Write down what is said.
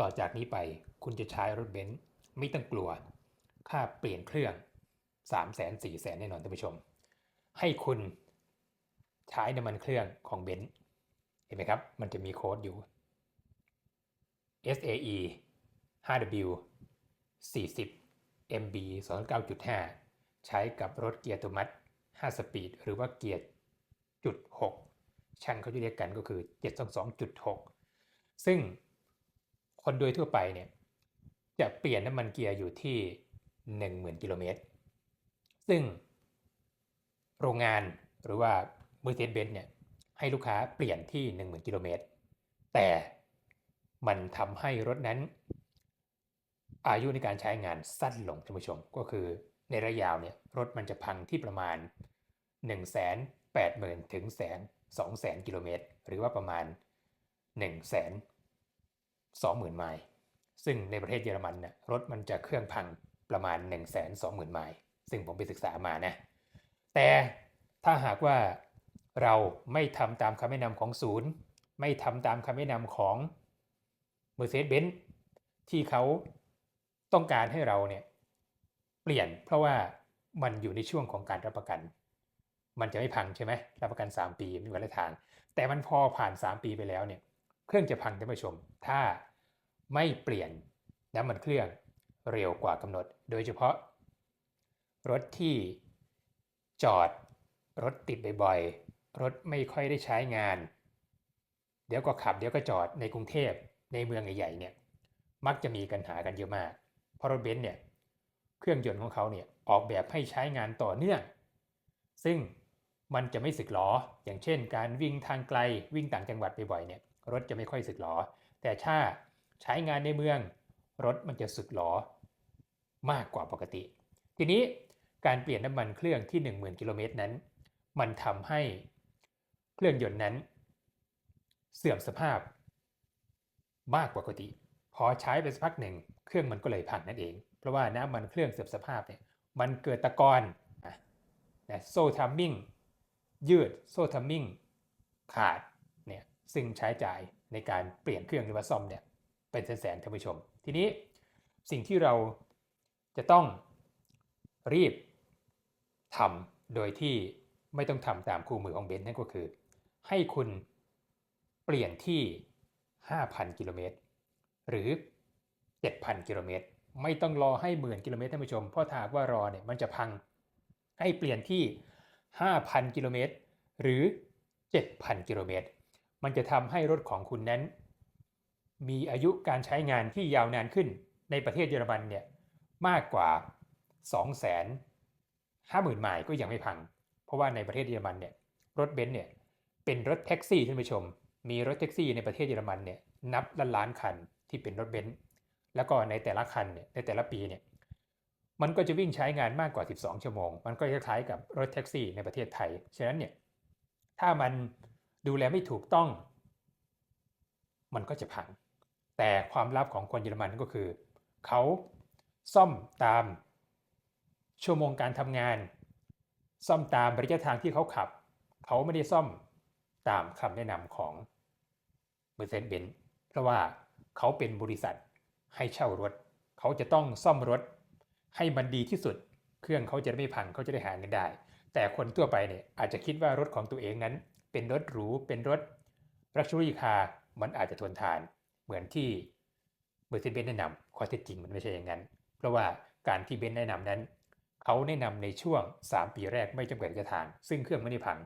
ต่อจากนี้ไปคุณจะใช้รถเบนซ์ไม่ต้องกลัว ค่าเปลี่ยนเครื่อง3 0 0 0 0 4 0 0 0 0แน่นอนท่านผู้ชม ให้คุณใช้น้ำมันเครื่องของเบนซ์เห็นไหมครับ มันจะมีโค้ดอยู่ SAE 5W 40 MB 29.5 ใช้กับรถเกียร์อัตโนมัติ 5 สปีด หรือว่าเกียร์จุด 6 ช่างเขาจะเรียกกันก็คือ 722.6 ซึ่ง คนโดยทั่วไปเนี่ยจะเปลี่ยนน้ำมันเกียร์อยู่ที่ 10,000 กิโลเมตร ซึ่งโรงงานหรือว่า Mercedes-Benz เนี่ยให้ลูกค้าเปลี่ยนที่ 10,000 กิโลเมตร แต่มันทำให้รถนั้น อายุในการใช้งานสั้นลงท่านผู้ชม ก็คือในระยะยาวเนี่ยรถมันจะพังที่ประมาณ 1 8 0 0 0 0ถึงแสน2แสนกิโลเมตร หรือว่าประมาณ1 2 0 0 0 0 ไมล์ ซึ่งในประเทศเยอรมันเนี่ยรถมันจะเครื่องพังประมาณ 1 2 0 0 0 0 ไมล์ ซึ่งผมไปศึกษามานะ แต่ถ้าหากว่าเราไม่ทำตามคำแนะนำของศูนย์ ไม่ทำตามคำแนะนำของ Mercedes-Benz ที่เขาต้องการให้เราเนี่ยเปลี่ยนเพราะว่ามันอยู่ในช่วงของการรับประกัน มันจะไม่พังใช่ไหมรับประกัน 3 ปีม่มีวันละทาง แต่มันพอผ่าน 3 ปีไปแล้วเนี่ย เครื่องจะพังท่านผู้ชม ถ้า ไม่เปลี่ยนน้ำมันเครื่องเร็วกว่ากำหนด โดยเฉพาะ รถที่จอด รถติดบ่อยๆ รถไม่ค่อยได้ใช้งาน เดี๋ยวก็ขับเดี๋ยวก็จอดในกรุงเทพในเมืองใหญ่ๆเนี่ยมักจะมีปัญหากันเยอะมาก เพราะรถเบนซ์เนี่ยเครื่องยนต์ของเขาเนี่ยออกแบบให้ใช้งานต่อเนื่อง ซึ่งมันจะไม่สึกหรอ อย่างเช่น การวิ่งทางไกลวิ่งต่างจังหวัดบ่อยๆเนี่ยรถจะไม่ค่อยสึกหรอ แต่ถ้า ใช้งานในเมือง รถมันจะสึกหรอมากกว่าปกติ ทีนี้การเปลี่ยนน้ำมันเครื่องที่ 10,000 กิโลเมตรนั้น มันทำให้เครื่องยนต์นั้น เสื่อมสภาพ มากกว่าปกติ พอใช้ไปสักพักหนึ่ง เครื่องมันก็เลยพังนั่นเอง เพราะว่าน้ำมันเครื่องเสื่อมสภาพเนี่ยมันเกิดตะกอนนะโซ่ทัมมิ่งยืดโซ่ทัมมิ่งขาดเนี่ยซึ่งใช้จ่ายในการเปลี่ยนเครื่องหรือว่าซ่อมเนี่ย เป็นแสนๆท่านผู้ชม ทีนี้สิ่งที่เราจะต้องรีบทำโดยที่ไม่ต้องทำตามคู่มือของเบนซ์นั่นก็คือ ให้คุณเปลี่ยนที่ 5,000 กิโลเมตร หรือ 7,000 กิโลเมตร ไม่ต้องรอให้หมื่นกิโลเมตรท่านผู้ชม เพราะถ้าหากว่ารอเนี่ยมันจะพังให้เปลี่ยนที่ 5,000 กิโลเมตร หรือ 7,000 กิโลเมตร มันจะทำให้รถของคุณนั้น มีอายุการใช้งานที่ยาวนานขึ้นในประเทศเยอรมันเนี่ยมากกว่า 2 5 0 0 0 0 ไมล์ก็ยังไม่พัง เพราะว่าในประเทศเยอรมันเนี่ยรถเบนซ์เนี่ยเป็นรถแท็กซี่ท่านผู้ชม มีรถแท็กซี่ในประเทศเยอรมันเนี่ยนับล้านล้านคันที่เป็นรถเบนซ์แล้วก็ในแต่ละคันเนี่ยในแต่ละปีเนี่ยมันก็จะวิ่งใช้งานมากกว่า 12 ชั่วโมง มันก็คล้ายๆกับรถแท็กซี่ในประเทศไทย ฉะนั้นเนี่ยถ้ามันดูแลไม่ถูกต้อง มันก็จะพัง แต่ความลับของคนเยอรมันก็คือ เขาซ่อมตามชั่วโมงการทำงาน ซ่อมตามระยะทางที่เขาขับ เขาไม่ได้ซ่อมตามคำแนะนำของ Mercedes-Benz เพราะว่าเขาเป็นบริษัทให้เช่ารถ เขาจะต้องซ่อมรถให้มันดีที่สุด เครื่องเขาจะไม่พังเขาจะได้หาเงินได้ แต่คนทั่วไปเนี่ยอาจจะคิดว่ารถของตัวเองนั้น เป็นรถหรูเป็นรถรักชัวรีคาร์มันอาจจะทนทาน เหมือนที่เบอร์เซนเบนแนะนำข้อเท็จจริงมันไม่ใช่อย่างนั้น เพราะว่าการที่เบนแนะนำนั้น เขาแนะนำในช่วง 3 ปีแรกไม่จำกัดระยะทาง ซึ่งเครื่องไม่ได้พัง